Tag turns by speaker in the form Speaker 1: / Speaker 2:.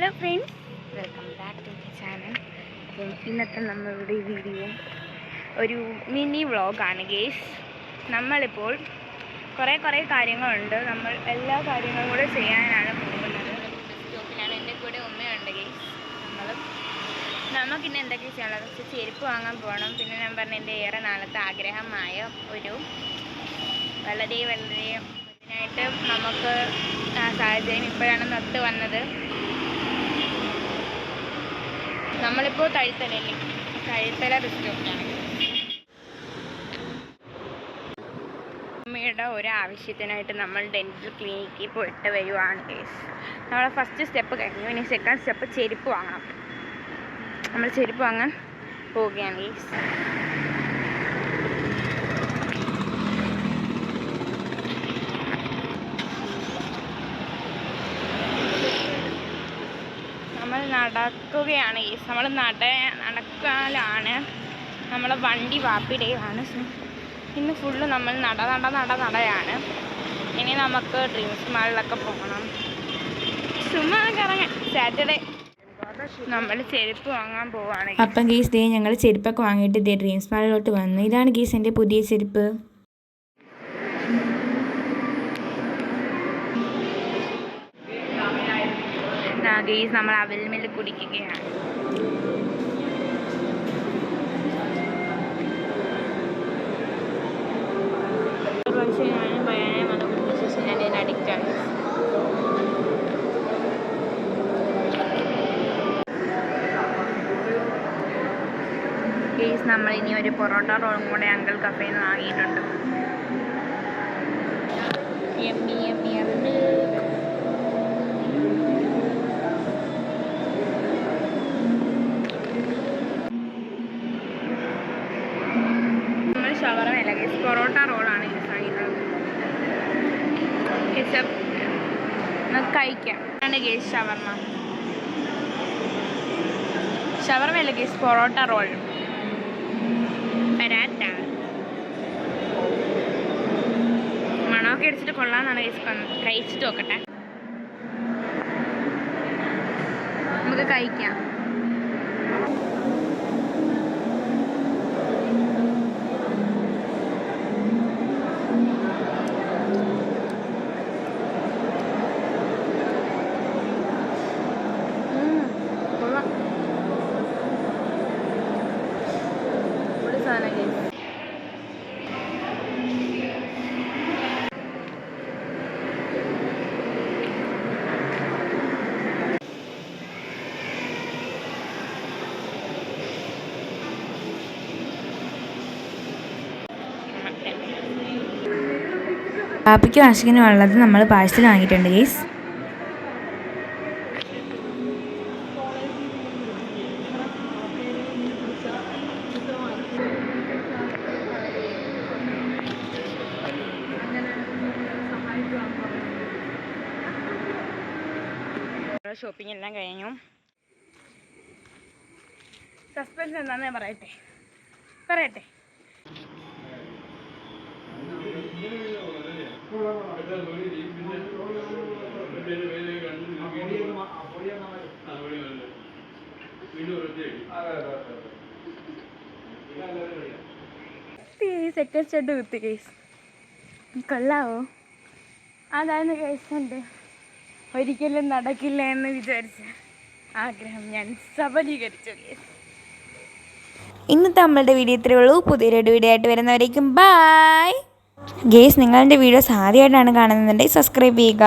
Speaker 1: Hello friends welcome back to my channel അപ്പം ഇന്നത്തെ നമ്മളുടെ വീഡിയോ ഒരു മിനി വ്ളോഗാണ് ഗേസ് നമ്മളിപ്പോൾ കുറേ കുറേ കാര്യങ്ങളുണ്ട്. നമ്മൾ എല്ലാ കാര്യങ്ങളും കൂടെ ചെയ്യാനാണ് പോകുന്നത്. സ്റ്റോപ്പിലാണ് എന്റെ കൂടെ ഉമ്മയുണ്ട് ഗേസ് നമ്മൾ നമുക്ക് ഇന്ന് എന്തൊക്കെ ചെയ്യാനുള്ളത്? വെച്ചാൽ ചെരുപ്പ് വാങ്ങാൻ പോകണം പിന്നെ ഞാൻ പറഞ്ഞ എന്റെ ഏറെ നാളത്തെ ആഗ്രഹമായ ഒരു വളരെ വളരെ അതിനായിട്ട് നമുക്ക് ആ സാഹചര്യം ഇപ്പോഴാണ് നട്ട് വന്നത്. നമ്മളിപ്പോൾ തഴുത്തലല്ലേ തഴുത്തല റിസ്റ്റോപ്പിലാണ് അമ്മയുടെ ഒരാവശ്യത്തിനായിട്ട് നമ്മൾ ഡെന്റൽ ക്ലിനിക്കിൽ പോയിട്ട് വരുവാണ് കേസ് നമ്മൾ ഫസ്റ്റ് സ്റ്റെപ്പ് കഴിഞ്ഞു. ഇനി സെക്കൻഡ് സ്റ്റെപ്പ് ചെരുപ്പ് വാങ്ങണം. നമ്മൾ ചെരുപ്പ് വാങ്ങാൻ പോവുകയാണ് കേസ് നമ്മൾ നടക്കുകയാണ്. ഈ നമ്മൾ നട നടക്കാനാണ് നമ്മളെ വണ്ടി വാപ്പിടുകയാണ്. ഇന്ന് ഫുള്ള് നമ്മൾ നട നട നട നടയാണ്. ഇനി നമുക്ക് ഡ്രീംസ് മാളിലൊക്കെ പോകണം. ചുമ്മാ കറങ്ങാൻ സാറ്റർഡേ നമ്മൾ ചെരുപ്പ് വാങ്ങാൻ പോവാണ്.
Speaker 2: അപ്പം ഗീസ് ദേ ഞങ്ങൾ ചെരുപ്പൊക്കെ വാങ്ങിയിട്ട് ഇതേ ഡ്രീംസ് മാളിലോട്ട് വന്നു. ഇതാണ് ഗീസ് എന്റെ പുതിയ ചെരുപ്പ്.
Speaker 1: നാഗീസ് നമ്മൾ അവൽ മില്ല് കുടിക്കുകയാണ്. പക്ഷേ നമ്മൾ ഇനി ഒരു പൊറോട്ട റോളും കൂടെ അങ്കിൾ കഫേയിൽ നിന്ന് വാങ്ങിയിട്ടുണ്ട്. യമ്മി യമ്മി ഷവർമയല്ല ഗൈസ് പൊറോട്ട റോളാണ് യൂസ് ആയിട്ടുള്ളത് നമുക്ക് കഴിക്കാം. ആണ് ഗേസ് ഷവർമ. ഷവർമയല്ല ഗൈസ് പൊറോട്ട റോൾ പരാറ്റ മണമൊക്കെ അടിച്ചിട്ട് കൊള്ളാന്നാണ് ഗൈസ് കഴിച്ചിട്ട് നോക്കട്ടെ. നമുക്ക് കഴിക്കാം.
Speaker 2: പാപ്പയ്ക്കും ആഷിക്കിനും ഉള്ളത് നമ്മൾ പാഴ്സൽ വാങ്ങിയിട്ടുണ്ട് ഗേസ്
Speaker 1: ഷോപ്പിംഗ് എല്ലാം കഴിഞ്ഞു. സസ്പെൻസ് എന്താന്ന് പറയട്ടെ? പറയട്ടെ. സെക്കൻഡ് സ്റ്റെഡ് കുത്തി കേസ് കൊള്ളാവോ? അതാണ് കേസ് എന്റെ ഒരിക്കലും നടക്കില്ല എന്ന് വിചാരിച്ച ആഗ്രഹം ഞാൻ സഫലീകരിച്ചു കേസ്
Speaker 2: ഇന്നത്തെ നമ്മളുടെ വീഡിയോ ഇത്രയേ ഉള്ളൂ. പുതിയൊരു വീഡിയോ ആയിട്ട് വരുന്നവരേക്കും ബായ് ഗേസ് നിങ്ങളുടെ വീഡിയോസ് ആദ്യമായിട്ടാണ് കാണുന്നുണ്ടെങ്കിൽ സബ്സ്ക്രൈബ് ചെയ്യുക.